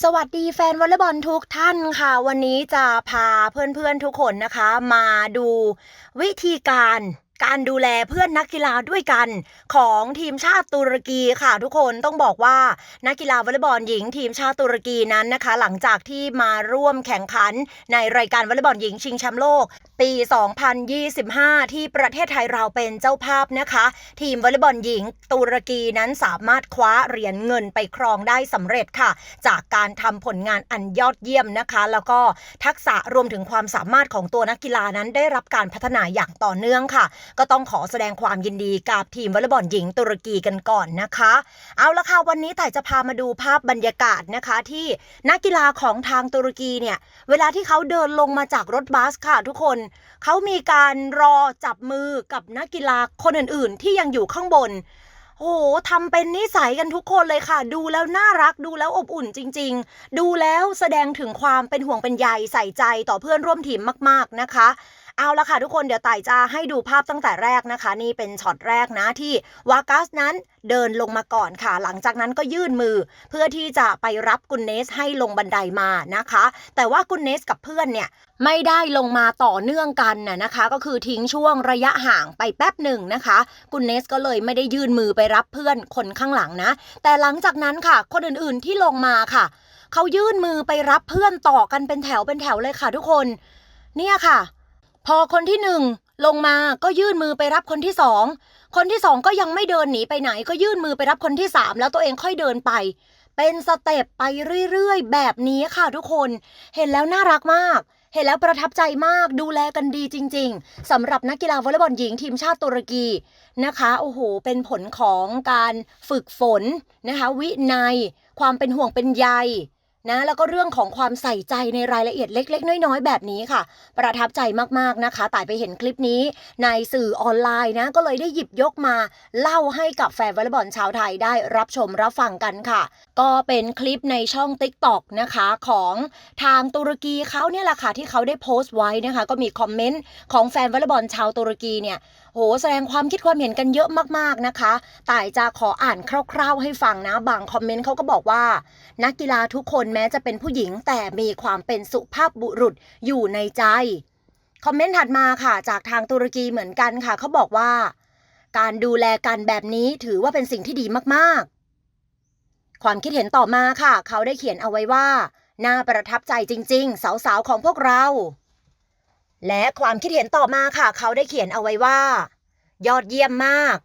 สวัสดีแฟนวอลเลย์บอลทุกท่านค่ะ วันนี้จะพาเพื่อนๆทุกคนนะคะ มาดูวิธีการ การดูแลเพื่อนนักกีฬาด้วยกัน ของทีมชาติตุรกีค่ะทุกคนต้องบอกว่านักกีฬาวอลเลย์บอลหญิง ทีมชาติตุรกีนั้นนะคะ หลังจากที่มาร่วมแข่งขันในรายการวอลเลย์บอลหญิงชิงแชมป์โลก ปี 2025 ที่ประเทศไทยเราเป็นเจ้าภาพนะคะ ทีมวอลเลย์บอลหญิง ตุรกีนั้นสามารถคว้าเหรียญเงินไปครองได้สำเร็จค่ะ จากการทำผลงานอันยอดเยี่ยมนะคะ แล้วก็ทักษะรวมถึงความสามารถของตัวนักกีฬานั้นได้รับการพัฒนาอย่างต่อเนื่องค่ะก็ต้องขอแสดงความยินดีกับทีมวอลเลย์บอลหญิงตุรกีกันก่อนนะคะ เอาละค่ะวันนี้แต่จะพามาดูภาพบรรยากาศนะคะที่นักกีฬาของทางตุรกีเนี่ยเวลาที่เขาเดินลงมาจากรถบัสค่ะทุกคน เขามีการรอจับมือกับนักกีฬาคนอื่น ๆ ที่ยังอยู่ข้างบนโอ้โหทำเป็นนิสัยกันทุกคนเลยค่ะ ดูแล้วน่ารัก ดูแล้วอบอุ่นจริง ๆ ดูแล้วแสดงถึงความเป็นห่วงเป็นใยใส่ใจต่อเพื่อนร่วมทีมมาก ๆ นะคะ เอาละค่ะทุกคนเดี๋ยวไต่จะให้ดูภาพตั้งแต่แรกนะคะ นี่เป็นช็อตแรกนะที่วากัสนั้นเดินลงมาก่อนค่ะ หลังจากนั้นก็ยื่นมือ เพื่อที่จะไปรับกุนเนสให้ลงบันไดมานะคะ แต่ว่ากุนเนสกับเพื่อนเนี่ยไม่ได้ลงมาต่อเนื่องกันน่ะนะคะ ก็คือทิ้งช่วงระยะห่างไปแป๊บหนึ่งนะคะกุนเนสก็เลยไม่ได้ยื่นมือไปรับเพื่อนคนข้างหลังนะ แต่หลังจากนั้นค่ะ คนอื่นๆที่ลงมาค่ะเขายื่นมือไปรับเพื่อนต่อกันเป็นแถวเป็นแถวเลยค่ะทุกคน เนี่ยค่ะ พอคนที่หนึ่งลงมาก็ยื่นมือไปรับคนที่สอง คนที่สองก็ยังไม่เดินหนีไปไหน ก็ยื่นมือไปรับคนที่สามแล้วตัวเองค่อยเดินไป เป็นสเต็ปไปเรื่อยๆ แบบนี้ค่ะทุกคน เห็นแล้วน่ารักมาก เห็นแล้วประทับใจมากดูแลกันดีจริง ๆสำหรับนักกีฬาวอลเลย์บอลหญิงทีมชาติตุรกีนะคะ โอ้โห เป็นผลของการฝึกฝนนะคะ วินัย ความเป็นห่วงเป็นใย นะแล้วก็เรื่องของความใส่ใจในรายละเอียดเล็ก ๆ น้อยๆ แบบนี้ค่ะ ประทับใจมากๆนะคะต่ายไปเห็นคลิปนี้ในสื่อออนไลน์นะก็เลยได้หยิบยกมา เล่าให้กับแฟนวอลเลย์บอลชาวไทยได้รับชมรับฟังกันค่ะ ก็เป็นคลิปในช่อง TikTok นะคะของทางตุรกีเขาเนี่ยแหละค่ะที่เขาได้โพสต์ไว้นะคะ ก็มีคอมเมนต์ของแฟนวอลเลย์บอลชาวตุรกีเนี่ย โหแสดงความคิดความเห็นกันเยอะมากๆนะคะต่ายจะขออ่านคร่าวๆให้ฟังนะ บางคอมเมนต์เขาก็บอกว่า นักกีฬาทุกคนแม้จะเป็นผู้หญิงแต่มีความเป็นสุภาพบุรุษอยู่ในใจ คอมเมนต์ถัดมาค่ะ จากทางตุรกีเหมือนกันค่ะเขาบอกว่า การดูแลกันแบบนี้ถือว่าเป็นสิ่งที่ดีมากๆ ความคิดเห็นต่อมาค่ะ เขาได้เขียนเอาไว้ว่าน่าประทับใจจริง ๆ สาวๆของพวกเรา และความคิดเห็นต่อมาค่ะ เขาได้เขียนเอาไว้ว่า ยอดเยี่ยมมาก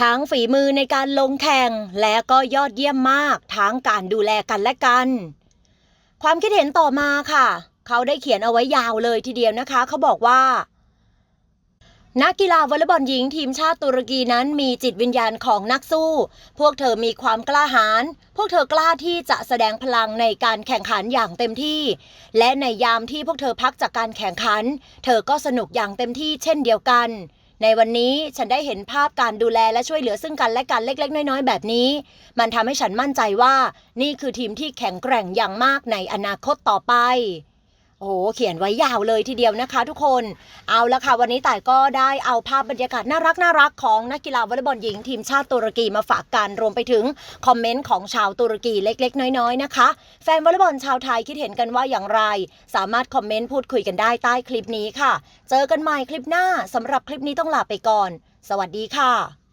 ทั้งฝีมือในการลงแข่ง และก็ยอดเยี่ยมมาก ทั้งการดูแลกันและกัน ความคิดเห็นต่อมาค่ะ เขาได้เขียนเอาไว้ยาวเลยทีเดียวนะคะ เขาบอกว่า นักกีฬาวอลเลย์บอลหญิงทีมชาติตุรกีนั้นมีจิตวิญญาณของนักสู้ พวกเธอมีความกล้าหาญ พวกเธอกล้าที่จะแสดงพลังในการแข่งขันอย่างเต็มที่ และในยามที่พวกเธอพักจากการแข่งขัน เธอก็สนุกอย่างเต็มที่เช่นเดียวกัน ในวันนี้ฉันได้เห็นภาพการดูแลและช่วยเหลือซึ่งกันและกันเล็ก ๆ น้อย ๆ แบบนี้ มันทำให้ฉันมั่นใจว่า นี่คือทีมที่แข็งแกร่งอย่างมากในอนาคตต่อไป โอ้โหเขียนไว้ยาวเลยทีเดียวนะคะ ทุกคน เอาละค่ะ วันนี้ต่ายก็ได้เอาภาพบรรยากาศน่ารักน่ารักของนักกีฬาวอลเลย์บอลหญิงทีมชาติตุรกีมาฝากกันรวมไปถึงคอมเมนต์ของชาวตุรกีเล็ก ๆ น้อยๆนะคะ แฟนวอลเลย์บอลชาวไทยคิดเห็นกันว่าอย่างไร สามารถคอมเมนต์พูดคุยกันได้ใต้คลิปนี้ค่ะ เจอกันใหม่คลิปหน้าสำหรับคลิปนี้ต้องลาไปก่อน สวัสดีค่ะ